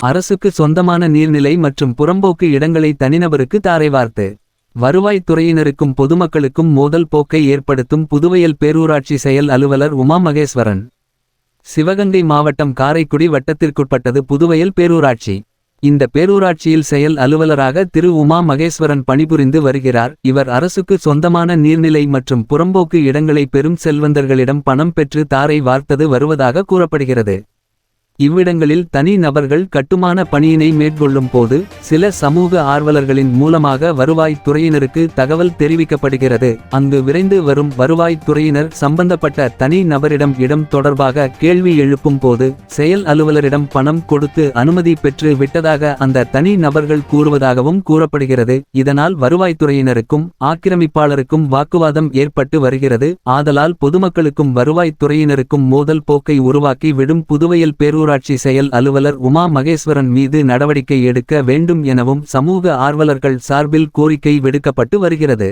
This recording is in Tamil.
அரசுக்கு சொந்தமான நீர்நிலை மற்றும் புறம்போக்கு இடங்களை தனிநபருக்கு தாரை வார்த்து. வருவாய்த்துறையினருக்கும் பொதுமக்களுக்கும் மோதல் போக்கை ஏற்படுத்தும் புதுவையல் பேரூராட்சி செயல் அலுவலர் உமா மகேஸ்வரன். சிவகங்கை மாவட்டம் காரைக்குடி வட்டத்திற்குட்பட்டது புதுவையல் பேரூராட்சி. இந்த பேரூராட்சியில் செயல் அலுவலராக திரு உமா மகேஸ்வரன் பணிபுரிந்து வருகிறார். இவர் அரசுக்கு சொந்தமான நீர்நிலை மற்றும் புறம்போக்கு இடங்களை பெரும் செல்வந்தர்களிடம் பணம் பெற்று தாரை வார்த்தது வருவதாக கூறப்படுகிறது. இவ்விடங்களில் தனி நபர்கள் கட்டுமான பணியினை மேற்கொள்ளும் போது சில சமூக ஆர்வலர்களின் மூலமாக வருவாய் துறையினருக்கு தகவல் தெரிவிக்கப்படுகிறது. அங்கு விரைந்து வரும் வருவாய் துறையினர் சம்பந்தப்பட்ட தனி நபரிடம் இடம் தொடர்பாக கேள்வி எழுப்பும் போது செயல் அலுவலரிடம் பணம் கொடுத்து அனுமதி பெற்று விட்டதாக அந்த தனி நபர்கள் கூறுவதாகவும் கூறப்படுகிறது. இதனால் வருவாய்த்துறையினருக்கும் ஆக்கிரமிப்பாளருக்கும் வாக்குவாதம் ஏற்பட்டு வருகிறது. ஆதலால் பொதுமக்களுக்கும் வருவாய்த்துறையினருக்கும் மோதல் போக்கை உருவாக்கி விடும் புதுவையில் பேரூராட்சி செயல் அலுவலர் உமா மகேஸ்வரன் மீது நடவடிக்கை எடுக்க வேண்டும் எனவும் சமூக ஆர்வலர்கள் சார்பில் கோரிக்கை விடுக்கப்பட்டு வருகிறது.